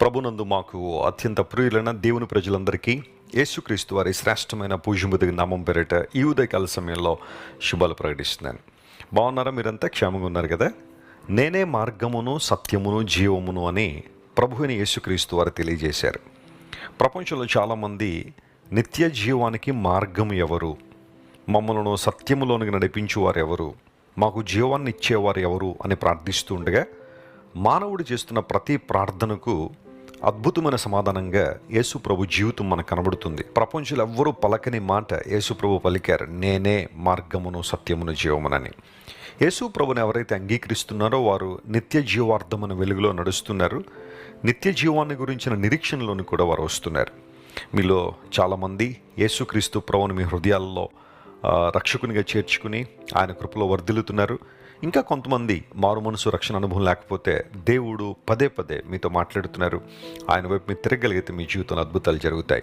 ప్రభునందు మాకు అత్యంత ప్రియులైన దేవుని ప్రజలందరికీ యేసుక్రీస్తు వారి శ్రేష్టమైన పూజముదిగి నామం పేరిట ఈ ఉదయకాల సమయంలో శుభాలు ప్రకటిస్తున్నాను. బాగున్నారా? మీరంతా క్షేమంగా ఉన్నారు కదా? నేనే మార్గమును సత్యమును జీవమును అని ప్రభువుని యేసుక్రీస్తు వారు తెలియజేశారు. ప్రపంచంలో చాలామంది నిత్య జీవానికి మార్గం ఎవరు? మమ్మలను సత్యములోనికి నడిపించేవారు ఎవరు? మాకు జీవాన్ని ఇచ్చేవారు ఎవరు అని ప్రార్థిస్తుండగా మానవుడు చేస్తున్న ప్రతి ప్రార్థనకు అద్భుతమైన సమాధానంగా యేసు ప్రభు జీవితం మనకు కనబడుతుంది. ప్రపంచంలో ఎవ్వరూ పలకని మాట యేసు ప్రభు పలికారు. నేనే మార్గమును సత్యమును జీవమునని. యేసు ప్రభుని ఎవరైతే అంగీకరిస్తున్నారో వారు నిత్య జీవార్థమైన వెలుగులో నడుస్తున్నారు. నిత్య జీవాన్ని గురించిన నిరీక్షణలోని కూడా వారు వస్తున్నారు. మీలో చాలామంది యేసుక్రీస్తు ప్రభుని మీ హృదయాల్లో రక్షకునిగా చేర్చుకుని ఆయన కృపలో వర్ధిల్లుతున్నారు. ఇంకా కొంతమంది మారు మనసు రక్షణ అనుభవం లేకపోతే దేవుడు పదే పదే మీతో మాట్లాడుతున్నారు. ఆయన వైపు మీరు తిరగలిగితే మీ జీవితంలో అద్భుతాలు జరుగుతాయి.